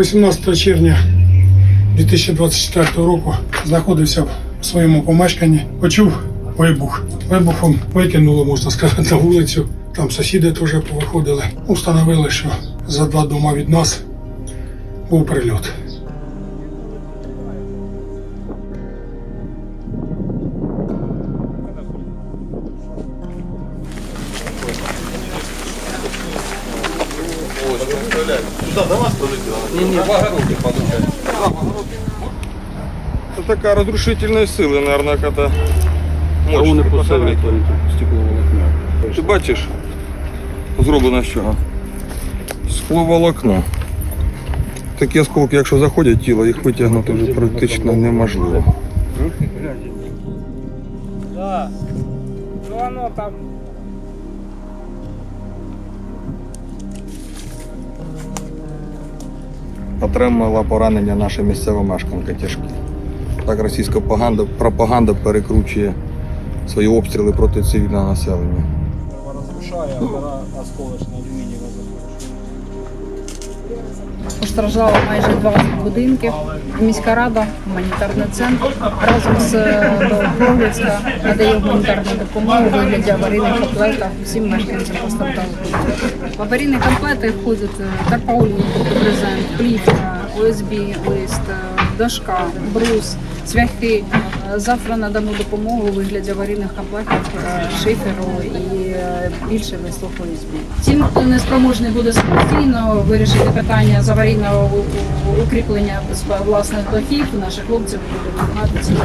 18 червня 2024 року знаходився в своєму помешканні, почув вибух. Вибухом викинуло, можна сказати, на вулицю. Там сусіди теж повиходили. Установили, що за два дома від нас був прильот. Это такая разрушительная сила, наверное, когда мощь посилюють стекловолокно. Ти бачиш, зроблено з чого? Скловолокно. Такі осколки, якщо заходять в тіло, їх витягнути вже практично неможливо. Да. Ну оно там. Отримала поранення наша місцева мешканка тяжкі. Так російська пропаганда, пропаганда перекручує свої обстріли проти цивільного населення. Розрушає, а вона осколочна алюмінієва закручена. Постраждало майже 20 будинків. Міська рада, гуманітарний центр разом з е, надає гуманітарну допомогу у вигляді аварійних комплектів всім мешканцям постраждалих. В аварійні комплекти входять е, тарпаулін, брезент, плівка, ОСБ, лист, е, дошка, брус, цвяхи. Е, Завтра надамо допомогу у вигляді аварійних комплектів е, шиферу і е, більше листов ОСБ. Ті, хто не спроможний буде самостійно вирішити питання з аварійного укріплення власних дахів, наших хлопців будуть допомагати цим.